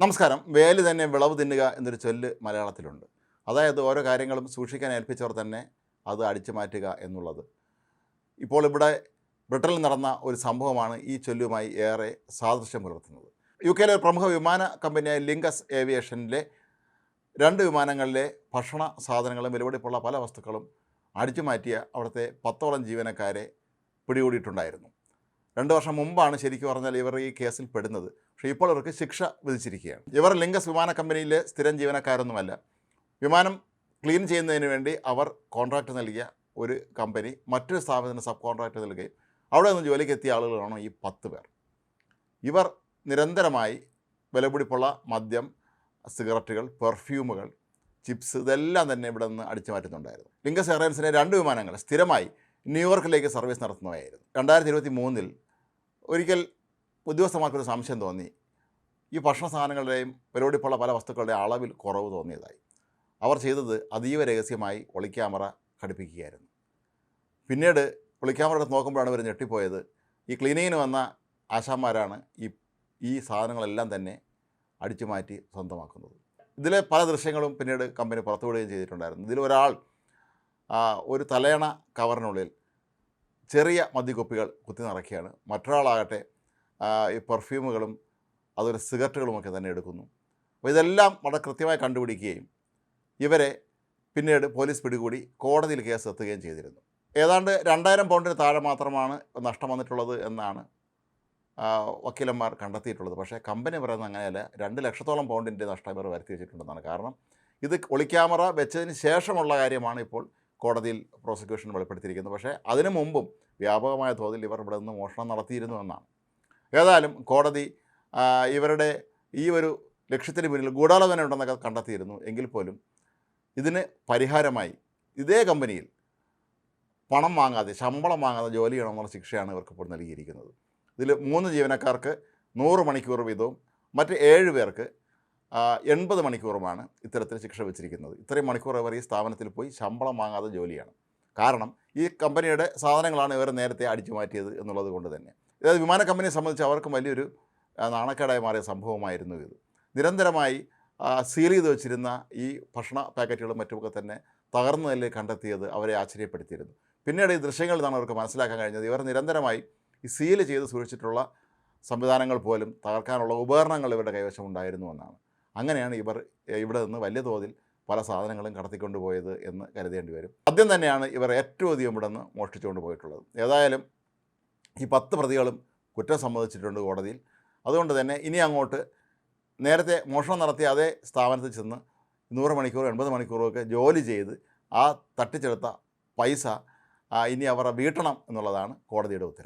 നമസ്കാരം. വേൽ തന്നെ വിളവ് തിന്നുക എന്നൊരു ചൊല്ല് മലയാളത്തിലുണ്ട്. അതായത് ഓരോ കാര്യങ്ങളും സൂക്ഷിക്കാൻ ഏൽപ്പിച്ചവർ തന്നെ അത് അടിച്ചു മാറ്റുക എന്നുള്ളത്. ഇപ്പോൾ ഇവിടെ ബ്രിട്ടനിൽ നടന്ന ഒരു സംഭവമാണ് ഈ ചൊല്ലുമായി ഏറെ സാദൃശ്യം പുലർത്തുന്നത്. യു കെയിലെ ഒരു പ്രമുഖ വിമാന കമ്പനിയായ ലിങ്കസ് ഏവിയേഷനിലെ രണ്ട് വിമാനങ്ങളിലെ ഭക്ഷണ സാധനങ്ങളും വിലപിടിപ്പുള്ള പല വസ്തുക്കളും അടിച്ചു മാറ്റിയ അവിടുത്തെ പത്തോളം ജീവനക്കാരെ പിടികൂടിയിട്ടുണ്ടായിരുന്നു. രണ്ട് വർഷം മുമ്പാണ് ശരിക്കും പറഞ്ഞാൽ ഇവർ ഈ കേസിൽ പെടുന്നത്. പക്ഷേ ഇപ്പോൾ ഇവർക്ക് ശിക്ഷ വിധിച്ചിരിക്കുകയാണ്. ഇവർ ലിങ്കസ് വിമാന കമ്പനിയിലെ സ്ഥിരം ജീവനക്കാരൊന്നുമല്ല. വിമാനം ക്ലീൻ ചെയ്യുന്നതിന് വേണ്ടി അവർ കോൺട്രാക്റ്റ് നൽകിയ ഒരു കമ്പനി മറ്റൊരു സ്ഥാപനത്തിന് സബ് കോൺട്രാക്റ്റ് നൽകുകയും അവിടെ നിന്ന് ജോലിക്ക് എത്തിയ ആളുകളാണ് ഈ പത്ത് പേർ. ഇവർ നിരന്തരമായി വിലപിടിപ്പുള്ള മദ്യം സിഗരറ്റുകൾ പെർഫ്യൂമുകൾ ചിപ്സ് ഇതെല്ലാം തന്നെ ഇവിടെ നിന്ന് അടിച്ചു മാറ്റുന്നുണ്ടായിരുന്നു. ലിങ്കസ് എയർലൈൻസിന്റെ രണ്ട് വിമാനങ്ങൾ സ്ഥിരമായി ന്യൂയോർക്കിലേക്ക് സർവീസ് നടത്തുന്നവയായിരുന്നു. രണ്ടായിരത്തി ഇരുപത്തി മൂന്നിൽ ഒരിക്കൽ ഉദ്യോഗസ്ഥന്മാർക്കൊരു സംശയം തോന്നി. ഈ ഭക്ഷണ സാധനങ്ങളുടെയും പരിപാടിപ്പുള്ള പല വസ്തുക്കളുടെയും അളവിൽ കുറവ് തോന്നിയതായി. അവർ ചെയ്തത് അതീവ രഹസ്യമായി ഒളിക്യാമറ ഘടിപ്പിക്കുകയായിരുന്നു. പിന്നീട് ഒളിക്യാമറ എടുത്ത് നോക്കുമ്പോഴാണ് ഇവർ ഞെട്ടിപ്പോയത്. ഈ ക്ലീനിങ്ങിന് വന്ന ആശാന്മാരാണ് ഈ ഈ സാധനങ്ങളെല്ലാം തന്നെ അടിച്ചു മാറ്റി സ്വന്തമാക്കുന്നത്. ഇതിലെ പല ദൃശ്യങ്ങളും പിന്നീട് കമ്പനി പുറത്തുവിടുകയും ചെയ്തിട്ടുണ്ടായിരുന്നു. ഇതിൽ ഒരാൾ ഒരു തലയണ കവറിനുള്ളിൽ ചെറിയ മദ്യക്കുപ്പികൾ കുത്തി നിറയ്ക്കുകയാണ്. മറ്റൊരാളാകട്ടെ ഈ പെർഫ്യൂമുകളും അതുപോലെ സിഗരറ്റുകളുമൊക്കെ തന്നെ എടുക്കുന്നു. അപ്പോൾ ഇതെല്ലാം വളരെ കൃത്യമായി കണ്ടുപിടിക്കുകയും ഇവരെ പിന്നീട് പോലീസ് പിടികൂടി കോടതിയിൽ കേസ് എത്തുകയും ചെയ്തിരുന്നു. ഏതാണ്ട് രണ്ടായിരം പൗണ്ടിന് താഴെ മാത്രമാണ് നഷ്ടം വന്നിട്ടുള്ളത് എന്നാണ് വക്കീലന്മാർ കണ്ടെത്തിയിട്ടുള്ളത്. പക്ഷേ കമ്പനി പറയുന്നത് അങ്ങനെയല്ല. രണ്ട് ലക്ഷത്തോളം പൗണ്ടിന്റെ നഷ്ടം ഇവർ വരുത്തി വെച്ചിട്ടുണ്ടെന്നാണ് കാരണം ഇത് ഒളിക്യാമറ വെച്ചതിന് ശേഷമുള്ള കാര്യമാണ് ഇപ്പോൾ കോടതിയിൽ പ്രോസിക്യൂഷൻ വെളിപ്പെടുത്തിയിരിക്കുന്നു. പക്ഷേ അതിനു മുമ്പും വ്യാപകമായ തോതിൽ ഇവർ ഇവിടെ നിന്ന് മോഷണം നടത്തിയിരുന്നു എന്നാണ്. ഏതായാലും കോടതി ഇവരുടെ ഈ ഒരു ലക്ഷ്യത്തിന് പിന്നിൽ ഗൂഢാലോചന ഉണ്ടെന്നൊക്കെ കണ്ടെത്തിയിരുന്നു. എങ്കിൽ പോലും ഇതിന് പരിഹാരമായി ഇതേ കമ്പനിയിൽ പണം വാങ്ങാതെ ശമ്പളം വാങ്ങാതെ ജോലി ചെയ്യണമെന്നുള്ള ശിക്ഷയാണ് ഇവർക്ക് ഇപ്പോൾ നൽകിയിരിക്കുന്നത്. ഇതിൽ മൂന്ന് ജീവനക്കാർക്ക് നൂറ് മണിക്കൂർ വീതവും മറ്റ് ഏഴ് പേർക്ക് എൺപത് മണിക്കൂറുമാണ് ഇത്തരത്തിൽ ശിക്ഷ വെച്ചിരിക്കുന്നത്. ഇത്രയും മണിക്കൂർ ഇവർ ഈ സ്ഥാപനത്തിൽ പോയി ശമ്പളം വാങ്ങാതെ ജോലിയാണ്. കാരണം ഈ കമ്പനിയുടെ സാധനങ്ങളാണ് ഇവർ നേരത്തെ അടിച്ചു മാറ്റിയത് എന്നുള്ളത് കൊണ്ട് തന്നെ. അതായത് വിമാന കമ്പനിയെ സംബന്ധിച്ച് അവർക്കും വലിയൊരു നാണക്കേടായി മാറിയ സംഭവമായിരുന്നു ഇത്. നിരന്തരമായി സീൽ ചെയ്ത് വെച്ചിരുന്ന ഈ ഭക്ഷണ പാക്കറ്റുകളും മറ്റുമൊക്കെ തന്നെ തകർന്നതിൽ കണ്ടെത്തിയത് അവരെ ആശ്ചര്യപ്പെടുത്തിയിരുന്നു. പിന്നീട് ഈ ദൃശ്യങ്ങളിൽ അവർക്ക് മനസ്സിലാക്കാൻ കഴിഞ്ഞത്. ഇവർ നിരന്തരമായി ഈ സീൽ ചെയ്ത് സൂക്ഷിച്ചിട്ടുള്ള സംവിധാനങ്ങൾ പോലും തകർക്കാനുള്ള ഉപകരണങ്ങൾ ഇവരുടെ കൈവശം ഉണ്ടായിരുന്നു എന്നാണ്. അങ്ങനെയാണ് ഇവർ ഇവിടെ നിന്ന് വലിയ തോതിൽ പല സാധനങ്ങളും കടത്തിക്കൊണ്ടുപോയത് എന്ന് കരുതേണ്ടി വരും. ആദ്യം തന്നെയാണ് ഇവർ ഏറ്റവും അധികം ഇവിടെ നിന്ന് മോഷ്ടിച്ചുകൊണ്ട് പോയിട്ടുള്ളത്. ഏതായാലും ഈ പത്ത് പ്രതികളും കുറ്റം സമ്മതിച്ചിട്ടുണ്ട് കോടതിയിൽ. അതുകൊണ്ട് തന്നെ ഇനി അങ്ങോട്ട് നേരത്തെ മോഷണം നടത്തിയ അതേ സ്ഥാപനത്തിൽ ചെന്ന് നൂറ് മണിക്കൂർ എൺപത് മണിക്കൂറൊക്കെ ജോലി ചെയ്ത് ആ തട്ടിച്ചെടുത്ത പൈസ ഇനി അവർ വീട്ടണം എന്നുള്ളതാണ് കോടതിയുടെ ഉത്തരവ്.